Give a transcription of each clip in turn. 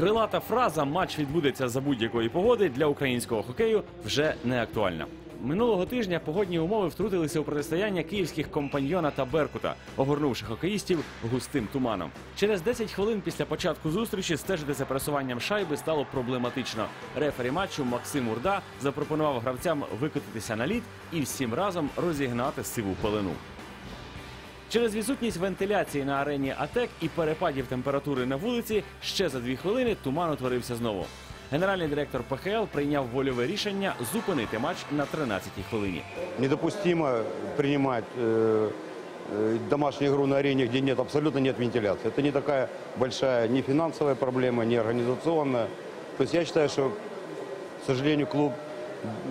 Крилата фраза матч відбудеться за будь-якої погоди для українського хокею вже не актуальна. Минулого тижня погодні умови втрутилися у протистояння київських компаньйона та Беркута, огорнувши хокеїстів густим туманом. Через 10 хвилин після початку зустрічі стежити за пересуванням шайби стало проблематично. Рефері матчу Максим Урда запропонував гравцям викотитися на лід і всім разом розігнати сиву пелену. Через відсутність вентиляції на арені АТЕК і перепадів температури на вулиці ще за дві хвилини туман утворився знову. Генеральний директор ПХЛ прийняв вольове рішення зупинити матч на 13-й хвилині. Недопустимо принимать э, э, домашнюю игру на арене, где нет абсолютно нет вентиляции. Это не такая большая ни финансовая проблема, ни организационная. То есть я считаю, что, к сожалению, клуб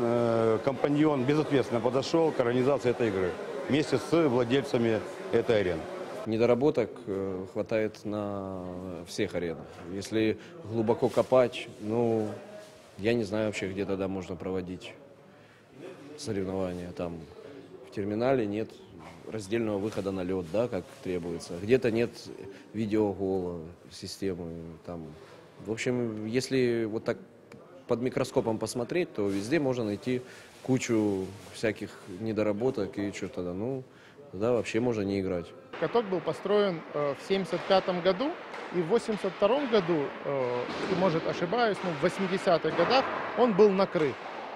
э, компаньон безответственно подошел к организации этой игры Вместе с владельцами этой арены. Недоработок э, хватает на всех аренах. Если глубоко копать, ну, я не знаю вообще, где тогда можно проводить соревнования. Там в терминале нет раздельного выхода на лед, да, как требуется. Где-то нет видеогола системы. Там. В общем, если вот так под микроскопом посмотреть, то везде можно найти кучу всяких недоработок и что тогда, ну, тогда вообще можно не играть. Каток был построен э, в 1975 году, и в 1982 году, э, может ошибаюсь, ну, в 80-х годах он был накрыт.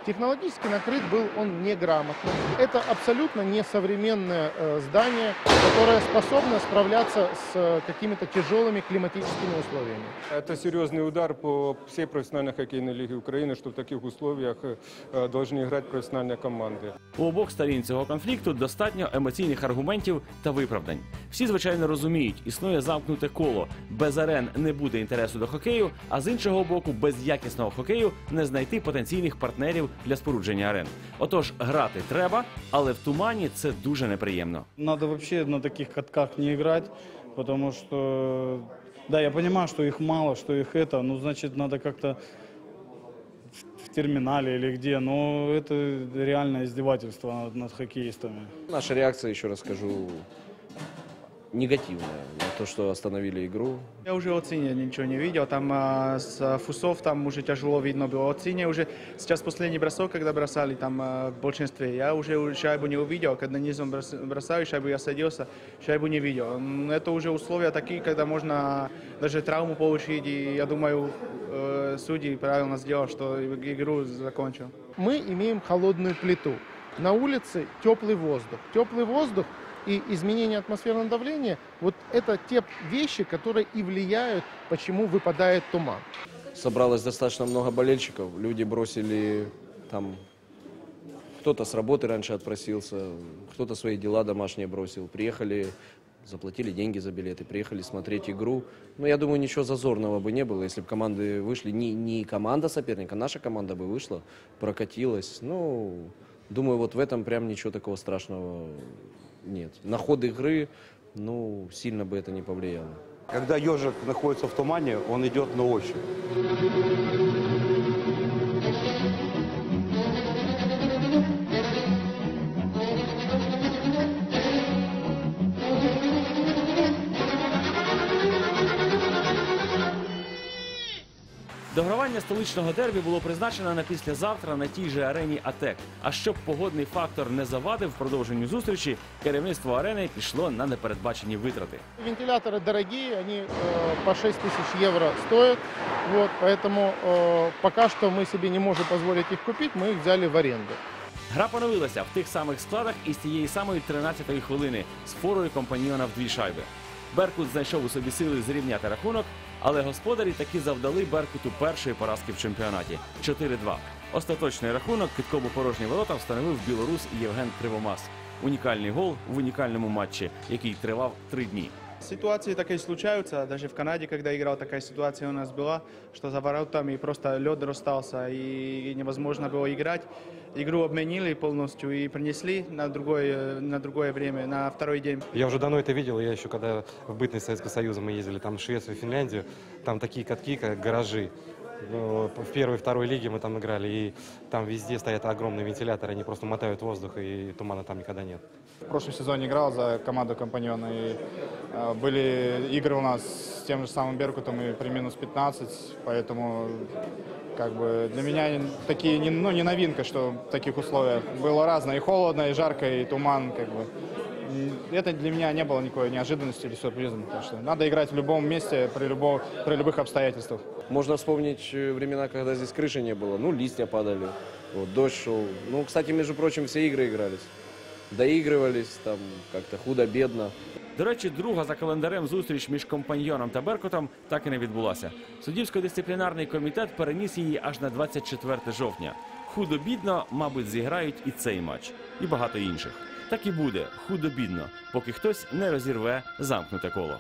Технологически накрыт был он неграмотно. Это абсолютно несовременное э, здание, которое способно справляться с э, какими-то тяжелыми климатическими условиями. Это серьезный удар по всей профессиональной хоккейной лиге Украины, что в таких условиях э, должны играть профессиональные команды. У обох сторін цього конфлікту достатньо емоційних аргументів та виправдань. Всі, звичайно, розуміють, існує замкнуте коло. Без арен не буде інтересу до хокею, а з іншого боку, без якісного хокею не знайти потенційних партнерів для спорудження арен. Отож, грати треба, але в тумані це дуже неприємно. Надо вообще на таких катках не играть, потому что, да, я понимаю, что их мало, что их это, ну, значит, надо как-то в, в терминале или где, но это реально издевательство над, над хоккеистами. Наша реакция, еще раз скажу, негативная на то, что остановили игру. Я уже от Цине ничего не видел, там а, с фусов там уже тяжело видно было. От Цине уже сейчас последний бросок, когда бросали там а, в большинстве, я уже шайбу не увидел, когда низом брос- бросаю шайбу, я садился, шайбу не видел. Это уже условия такие, когда можно даже травму получить, и я думаю, э, судьи правильно сделал, что игру закончил. Мы имеем холодную плиту. На улице теплый воздух. Теплый воздух и изменение атмосферного давления – вот это те вещи, которые и влияют, почему выпадает туман. Собралось достаточно много болельщиков, люди бросили там, кто-то с работы раньше отпросился, кто-то свои дела домашние бросил, приехали, заплатили деньги за билеты, приехали смотреть игру. Ну, я думаю, ничего зазорного бы не было, если бы команды вышли, не, не команда соперника, наша команда бы вышла, прокатилась. Ну, думаю, вот в этом прям ничего такого страшного нет. На ход игры, ну, сильно бы это не повлияло. Когда ежик находится в тумане, он идет на ощупь. Догравання столичного дербі було призначено на післязавтра на тій же арені АТЕК. А щоб погодний фактор не завадив продовженню зустрічі, керівництво арени пішло на непередбачені витрати. Вентиляторы дорогие, они э, по 6 тысяч евро стоят. Вот, поэтому э, пока что мы себе не можем позволить их купить, мы их взяли в аренду. Гра поновилася в тих самих складах із тієї самої 13-ї хвилини з форою компаньйона в дві шайби. Беркут знайшов у собі сили зрівняти рахунок, але господарі таки завдали Беркуту першої поразки в чемпіонаті 4-2. Остаточний рахунок киткому порожні ворота встановив білорус Євген Кривомас. Унікальний гол в унікальному матчі, який тривав три дні. Ситуации такие случаются, даже в Канаде, когда играл, такая ситуация у нас была, что за воротами просто лед расстался и невозможно было играть. Игру обменили полностью и принесли на другое, на другое время, на второй день. Я уже давно это видел, я еще когда в бытность Советского Союза мы ездили там в Швецию, Финляндию, там такие катки, как гаражи. Ну, В первой, второй лиге мы там играли, и там везде стоят огромные вентиляторы, они просто мотают воздух, и тумана там никогда нет. В прошлом сезоне играл за команду компаньона, и э, были игры у нас с тем же самым Беркутом и при минус 15, поэтому как бы для меня такие, не, ну, не новинка, что в таких условиях было разное, и холодно, и жарко, и туман, как бы. М, Это для меня не было никакой неожиданностью или сюрпризом, потому что надо играть в любом месте, при, любом, при любых обстоятельствах. Можно вспомнить э, времена, когда здесь крыши не было. Ну, листья падали, вот, дождь шел. Ну, кстати, между прочим, все игры игрались. Доигрывались, там, как-то худо-бедно. До речі, друга за календарем зустріч між компаньйоном та Беркутом так і не відбулася. Суддівсько-дисциплінарний комітет переніс її аж на 24 жовтня. Худо-бідно, мабуть, зіграють і цей матч, і багато інших. Так і буде худо-бідно, поки хтось не розірве замкнуте коло.